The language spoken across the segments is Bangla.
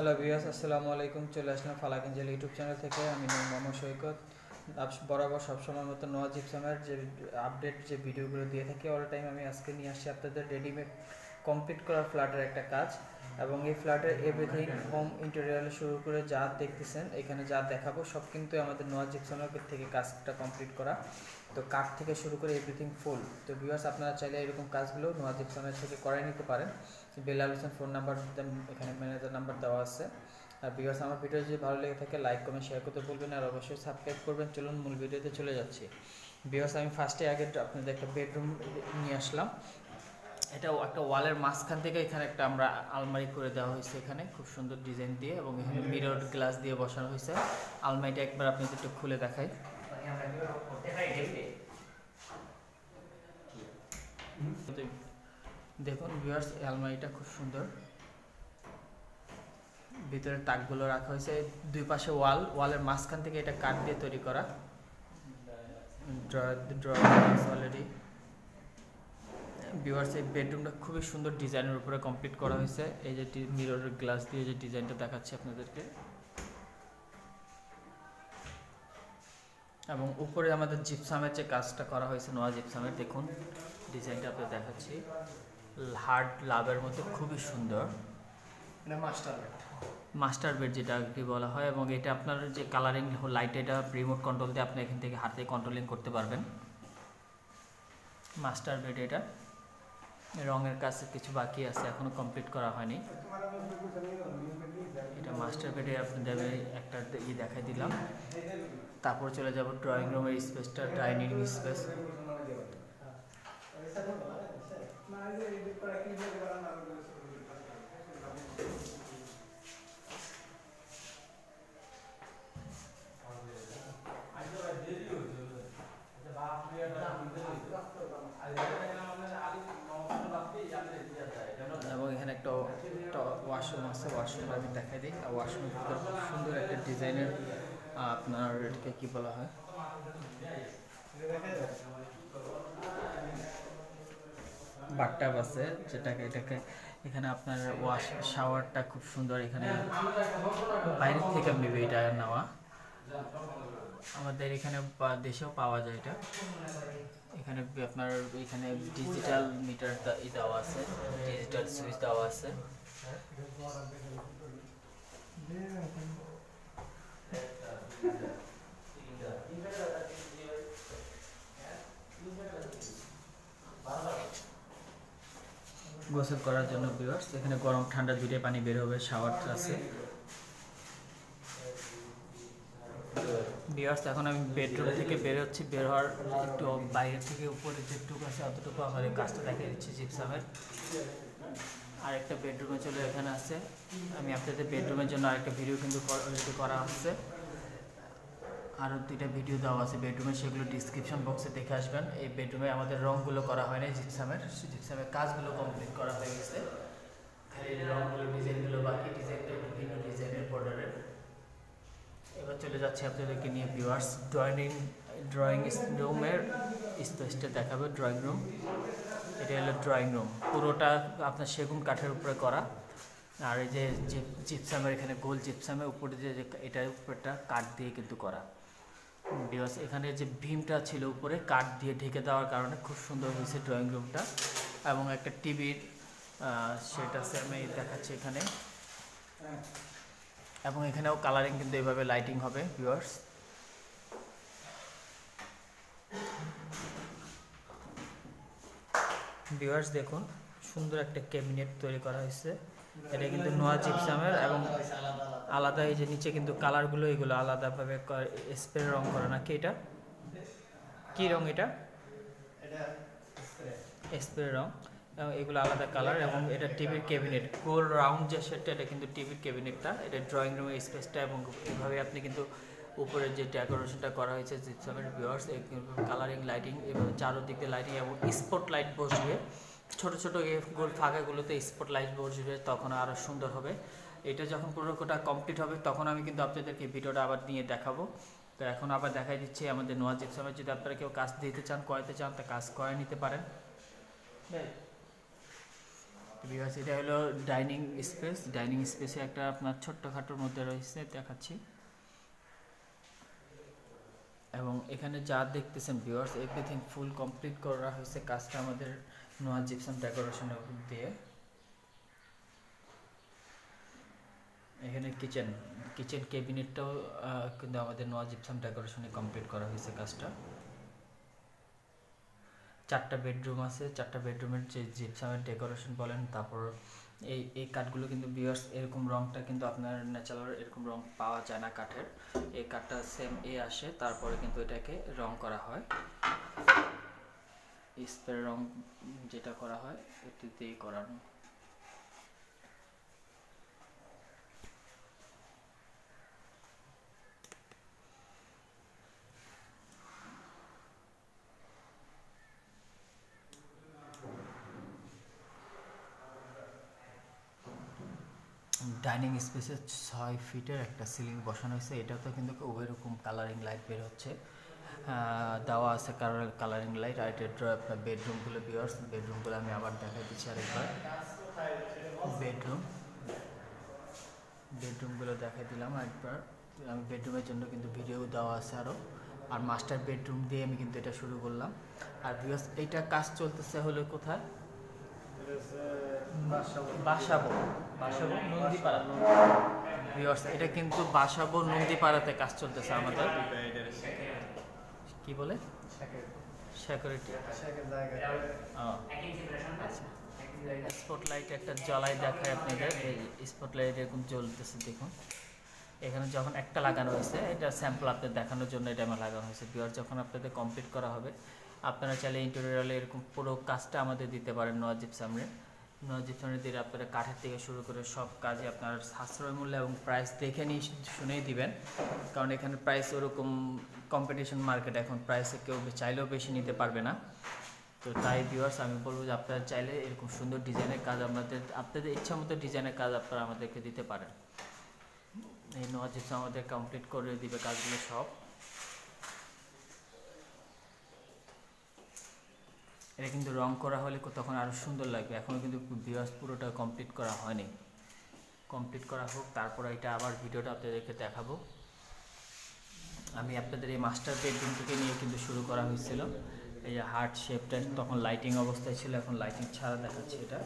হ্যালো বিয়াস আসসালামু আলাইকুম। চলে আসলাম ফালাক এঞ্জেল ইউটিউব চ্যানেল থেকে। আমি মোহাম্মদ সৈকত। বরাবর সবসময় মতো নোয়া জিপসামের যে আপডেট যে ভিডিওগুলো দিয়ে থাকি অল টাইম আমি আজকে নিয়ে আসছি আপনাদের রেডিমেড কমপ্লিট করা ফ্ল্যাটের একটা কাজ। এবং এই ফ্ল্যাটের এভরিথিং হোম ইন্টেরিয়াল শুরু করে যা দেখতেছেন, এখানে যা দেখাবো, সব কিন্তু আমাদের নোয়া জিপসামের থেকে কাজটা কমপ্লিট করা। তো কাঠ থেকে শুরু করে এভরিথিং ফুল তো ভিউয়ার্স আপনারা চাইলে এরকম কাজগুলো নোয়া জিপসামের থেকে করাই নিতে পারেন। বেলাল হোসেন ফোন নাম্বার এখানে ম্যানেজার নাম্বার দেওয়া আছে আর ভিউয়ার্স আমার ভিডিও যদি ভালো লেগে থাকে লাইক কমেন্ট শেয়ার করতে ভুলবেন আর অবশ্যই সাবস্ক্রাইব করবেন চলুন মূল ভিডিওতে চলে যাচ্ছি ভিউয়ার্স আমি ফার্স্টে আগে আপনাদের একটা বেডরুম নিয়ে আসলাম এটা একটা ওয়ালের মাঝখান থেকে এখানে একটা আমরা আলমারি করে দেওয়া হয়েছে এখানে খুব সুন্দর ডিজাইন দিয়ে এবং এখানে মিরর গ্লাস দিয়ে বসানো হয়েছে আলমারিটা একবার আপনাদের একটু খুলে দেখাই দেখুন ভিউয়ার্স আলমারিটা খুব সুন্দর। ভিতরে তাকগুলো রাখা হয়েছে, দুই পাশে ওয়াল, ওয়ালের মাঝখান থেকে এটা কাঠ দিয়ে তৈরি করা। অলরেডি ভিউয়ার্স এই বেডরুমটা খুবই সুন্দর ডিজাইনের উপরে কমপ্লিট করা হয়েছে। এই যে মিররের গ্লাস দিয়ে যে ডিজাইনটা দেখাচ্ছি আপনাদেরকে। এবং উপরে আমাদের জিপসামের যে কাজটা করা হয়েছে নোয়া জিপসামের দেখুন। ডিজাইনটা আপনাদের দেখাচ্ছি। হার্ড লাভের মধ্যে খুবই সুন্দর। Master bed. মাস্টার বেড যেটা কি বলা হয় এবং এটা আপনার যে কালারিং লাইট এটা রিমোট কন্ট্রোল দিয়ে আপনি এখান থেকে হাতে কন্ট্রোলিং করতে পারবেন। মাস্টার বেড এটা। রঙের কাজ কিছু বাকি আছে এখনও কমপ্লিট করা হয়নি। এটা মাস্টার বেডে আপনাদের একটা ই দেখাই দিলাম। তারপর চলে যাব ড্রয়িং রুমের স্পেসটা ডাইনিং স্পেস এবং এখানে একটা ওয়াশরুম আছে ওয়াশরুম আমি দেখাই দিই। আর ওয়াশরুমের ভিতরে খুব সুন্দর একটা ডিজাইনের আপনার এটাকে কি বলা হয়? বাটটাব আছে, যেটাকে, এটাকে এখানে আপনার ওয়াশ শাওয়ারটা খুব সুন্দর এখানে বাইরের থেকে মেবি এটা নেওয়া। আমাদের এখানে দেশেও পাওয়া যায় এটা। এখানে আপনার, এখানে ডিজিটাল মিটার দেওয়া আছে ডিজিটাল সুইচ দেওয়া আছে। গোসল করার জন্য ভিউয়ার্স এখানে গরম, ঠান্ডা দুইটাই পানি বের হবে শাওয়ার আছে। ভিউয়ার্স এখন আমি বেডরুম থেকে বের হচ্ছি, বের হওয়ার একটু বাইরে থেকে উপরে যেটুকু আছে, অতটুকু আমার কাজটা দেখিয়ে দিচ্ছি জিপসামের। আরেকটা বেডরুমে চলে এখানে আছে। আমি আপনাদের বেডরুমের জন্য আরেকটা ভিডিও কিন্তু অলরেডি করা আছে। আরও দুইটা ভিডিও দেওয়া আছে বেডরুমে সেগুলো ডিসক্রিপশন বক্সে দেখে আসবেন। এই বেডরুমে আমাদের রঙগুলো করা হয় হয়নি জিপসামের জিপসামের কাজগুলো কমপ্লিট করা হয়ে গেছে। খালি রঙগুলো ডিজাইনগুলো বাকি। ডিজাইনটা বিভিন্ন ডিজাইনের বর্ডারের এবার চলে যাচ্ছে আপনাদেরকে নিয়ে ভিউয়ার্স ড্রয়িং ড্রয়িং রুমের স্পেসটা দেখাবে ড্রয়িং রুম এটা হলো ড্রয়িং রুম পুরোটা আপনার সেগুন কাঠের উপরে করা। আর এই যে জিপসামের এখানে গোল জিপসামের উপরে যে এটার উপরটা কাঠ দিয়ে কিন্তু করা। বিকজ এখানে যে ভীমটা ছিল উপরে কাঠ দিয়ে ঢেকে দেওয়ার কারণে খুব সুন্দর হয়েছে ড্রয়িং রুমটা এবং একটা টিভির সেট আছে আমি দেখাচ্ছি এখানে। এবং এখানেও কালারিং কিন্তু এইভাবে লাইটিং হবে ভিউয়ার্স ভিউয়ার্স দেখুন, সুন্দর একটা ক্যাবিনেট তৈরি করা হয়েছে। এটা কিন্তু নোয়া জিপসামের এবং আলাদা এই যে নিচে কিন্তু কালারগুলো এগুলো আলাদাভাবে স্প্রে রং করা, নাকি এটা? কি রং এটা? স্প্রে রং। এবং এগুলো আলাদা কালার এবং এটা টিভির ক্যাবিনেট গোল রাউন্ড যে সেটটা এটা কিন্তু টিভির ক্যাবিনেটটা এটা ড্রয়িং রুমের স্পেসটা এবং এভাবে আপনি কিন্তু উপরে যে ডেকোরেশনটা করা হয়েছে জিপসামের ভিউয়ার্স কালারিং লাইটিং এভাবে চারোদিকে লাইটিং এবং স্পট লাইট বসবে। ছোট ছোট গোল ফাঁকাগুলোতে স্পট লাইট বসবে, তখন আরও সুন্দর হবে। এটা যখন পুরোটা কমপ্লিট হবে, তখন আমি কিন্তু আপনাদেরকে ভিডিওটা আবার নিয়ে দেখাবো। তো এখন আবার দেখাই দিচ্ছি আমাদের নোয়া জিপসামের। যদি আপনারা কেউ কাজ দিতে চান করাতে চান, তা কাজ করে নিতে পারেন। এটা হলো ডাইনিং স্পেস ডাইনিং স্পেসে একটা আপনার ছোট্টখাটোর মধ্যে রয়েছে, দেখাচ্ছি এবং এখানে যা দেখতেছেন ভিউয়ার্স এভরিথিং ফুল কমপ্লিট করা হয়েছে কাজটা আমাদের নোয়া জিপসাম ডেকোরেশনের দিয়ে। এখানে কিচেন কিচেন ক্যাবিনেটটাও কিন্তু আমাদের নোয়া জিপসাম ডেকোরেশনে কমপ্লিট করা হয়েছে কাজটা। চারটা বেডরুম আছে, চারটা বেডরুমের যে জিপসামের ডেকোরেশন বলেন, তারপর এই এই কাঠগুলো কিন্তু বিয়ার্স এরকম রংটা কিন্তু আপনার ন্যাচারাল এরকম রং পাওয়া যায় না কাঠের। এই কাঠটা সেম এ আসে, তারপরে কিন্তু এটাকে রং করা হয়। স্প্রে রং যেটা করা হয়, এটিতেই করানো। ডাইনিং স্পেসে ছয় ফিটের একটা সিলিং বসানো হয়েছে। এটাতে কিন্তু ওই রকম কালারিং লাইট বের হচ্ছে। দেওয়া আছে কালারিং লাইট আর এটা বেডরুমগুলো বিয়ার্স বেডরুমগুলো আমি আবার দেখাই দিচ্ছি আরেকবার। বেডরুম বেডরুমগুলো দেখাই দিলাম একবার আমি বেডরুমের জন্য কিন্তু ভিডিও দেওয়া আছে আরও আর মাস্টার বেডরুম দিয়ে আমি কিন্তু এটা শুরু করলাম। আর বিয়ার্স এইটা কাজ চলতেছে হলো কোথায়? এটা কিন্তু বাসাবো নন্দীপাড়াতে কাজ চলতেছে আমাদের। কি বলে? সিকিউরিটি আচ্ছা। স্পটলাইট একটা জ্বলাই দেখায় আপনাদের। এই স্পটলাইট এরকম জ্বলতেছে, দেখুন। এখানে যখন একটা লাগানো হয়েছে, এটা স্যাম্পল আপনাদের দেখানোর জন্য এটা আমার লাগানো হয়েছে। বিয়ার যখন আপনাদের কমপ্লিট করা হবে আপনারা চাইলে ইন্টেরিয়ালে এরকম পুরো কাজটা আমাদের দিতে পারেন নওয়াজিব সামনে নজিব সামনে দিয়ে আপনারা কাঠের থেকে শুরু করে সব কাজে আপনার সাশ্রয় মূল্য এবং প্রাইস দেখে নিয়ে শুনেই দিবেন। কারণ এখানে প্রাইস ওরকম কম্পিটিশন মার্কেট এখন প্রাইসে কেউ চাইলেও বেশি নিতে পারবে না। তো তাই ভিউয়ার্স আমি বলব যে আপনারা চাইলে এরকম সুন্দর ডিজাইনের কাজ আপনাদের আপনাদের ইচ্ছা মতো ডিজাইনের কাজ আপনারা আমাদেরকে দিতে পারেন। এই নজিব আমাদের কমপ্লিট করে দিবে কাজগুলো সব। এটা কিন্তু রং করা হলে তখন আরও সুন্দর লাগবে। এখনও কিন্তু ভিউয়ার্স পুরোটা কমপ্লিট করা হয়নি। কমপ্লিট করা হোক, তারপর এটা আবার ভিডিওটা আপনাদেরকে দেখাবো। আমি আপনাদের এই মাস্টার বেডরুম থেকে নিয়ে কিন্তু শুরু করা হয়েছিল। এই যে হার্ট শেপটা তখন লাইটিং অবস্থায় ছিল, এখন লাইটিং ছাড়া দেখাচ্ছে এটা।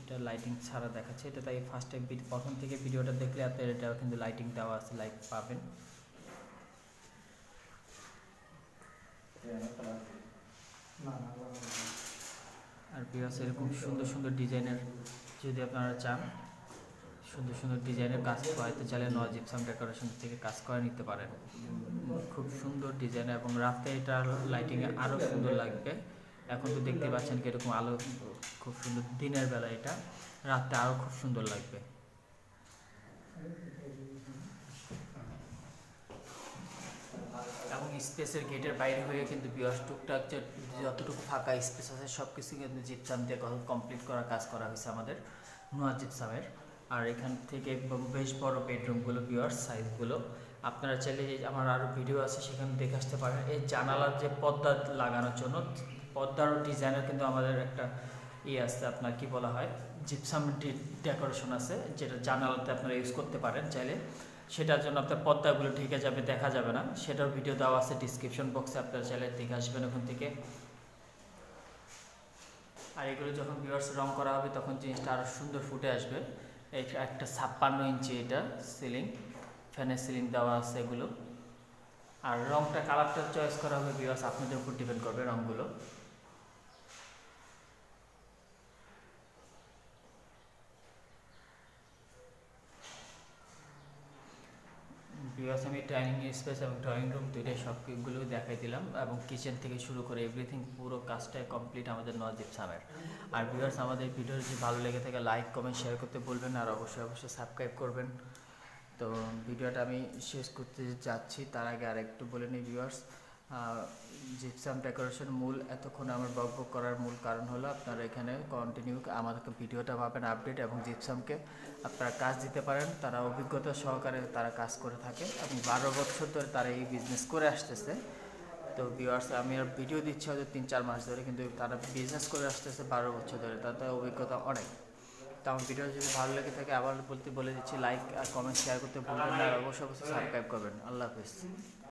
এটা লাইটিং ছাড়া দেখাচ্ছে। এটা তাই ফার্স্ট টাইম প্রথম থেকে ভিডিওটা দেখলে আপনার এটা কিন্তু লাইটিং দেওয়া আছে লাইট পাবেন। পিয়াস এরকম সুন্দর সুন্দর ডিজাইনের যদি আপনারা চান, সুন্দর সুন্দর ডিজাইনের কাজ করাইতে চাইলে নয় জিপসাম ডেকোরেশন থেকে কাজ করে নিতে পারেন। খুব সুন্দর ডিজাইন এবং রাতে এটা লাইটিংয়ে আরও সুন্দর লাগবে। এখন তো দেখতে পাচ্ছেন কীরকম আলো, খুব সুন্দর দিনের বেলা এটা, রাতে আরও খুব সুন্দর লাগবে এবং স্পেসের গেটের বাইরে হয়ে কিন্তু বিয়াস টুকটাক যতটুকু ফাঁকা স্পেস আছে সব কিছু কিন্তু জিপসাম দিয়ে কমপ্লিট করা কাজ করা হয়েছে আমাদের নোয়া জিপসামের আর এখান থেকে বেশ বড় বেডরুমগুলো বিয়ার্স সাইজগুলো আপনারা চাইলে আমার আরও ভিডিও আছে, সেখানে দেখে আসতে পারেন। এই জানালার যে পর্দা লাগানোর জন্য, পর্দার ডিজাইনের কিন্তু আমাদের একটা ইয়ে আছে, আপনার কি বলা হয় জিপসাম ডেকোরেশন আছে, যেটা জানালাতে আপনারা ইউজ করতে পারেন চাইলে। সেটার জন্য আপনার পর্দাগুলো ঢেকে যাবে, দেখা যাবে না। সেটার ভিডিও দেওয়া আছে ডিসক্রিপশন বক্সে আপনারা চাইলে দেখে আসবেন ওখান থেকে। আর এগুলো যখন ভিউয়ার্স রং করা হবে, তখন জিনিসটা আরও সুন্দর ফুটে আসবে। এটা একটা ছাপ্পান্ন ইঞ্চি এটা সিলিং ফ্যানের সিলিং দেওয়া আছে এগুলো। আর রংটা কালারটা চয়েস করা হবে ভিউয়ার্স আপনাদের উপর ডিপেন্ড করবে রংগুলো। বিকজ আমি ডাইনিং স্পেস এবং ড্রয়িং রুম দুইটাই সবগুলো দেখাই দিলাম এবং কিচেন থেকে শুরু করে এভরিথিং পুরো কাজটাই কমপ্লিট আমাদের নজিব সামের আর ভিউয়ার্স আমাদের ভিডিও যদি ভালো লেগে থাকে লাইক কমেন্ট শেয়ার করতে বলবেন আর অবশ্যই অবশ্যই সাবস্ক্রাইব করবেন। তো ভিডিওটা আমি শেষ করতে যাচ্ছি। তার আগে আর একটু বলে নিই ভিউয়ার্স জিপসাম ডেকোরেশন মূল এতক্ষণ আমার বক করার মূল কারণ হলো আপনারা এখানে কন্টিনিউ আমাদেরকে ভিডিওটা পাবেন আপডেট এবং জিপসামকে আপনারা কাজ দিতে পারেন। তারা অভিজ্ঞতা সহকারে তারা কাজ করে থাকে। এবং বারো বছর ধরে তারা এই বিজনেস করে আসতেছে। তো ভিউয়ার্স আমি আর ভিডিও দিচ্ছি হয়তো তিন চার মাস ধরে, কিন্তু তারা বিজনেস করে আসতেছে বারো বছর ধরে। তাদের অভিজ্ঞতা অনেক। তো আমার ভিডিও যদি ভালো লেগে থাকে, আবার বলতে বলে দিচ্ছি লাইক আর কমেন্ট শেয়ার করতে ভুলবেন না। অবশ্যই অবশ্যই সাবস্ক্রাইব করবেন। আল্লাহ হাফিজ।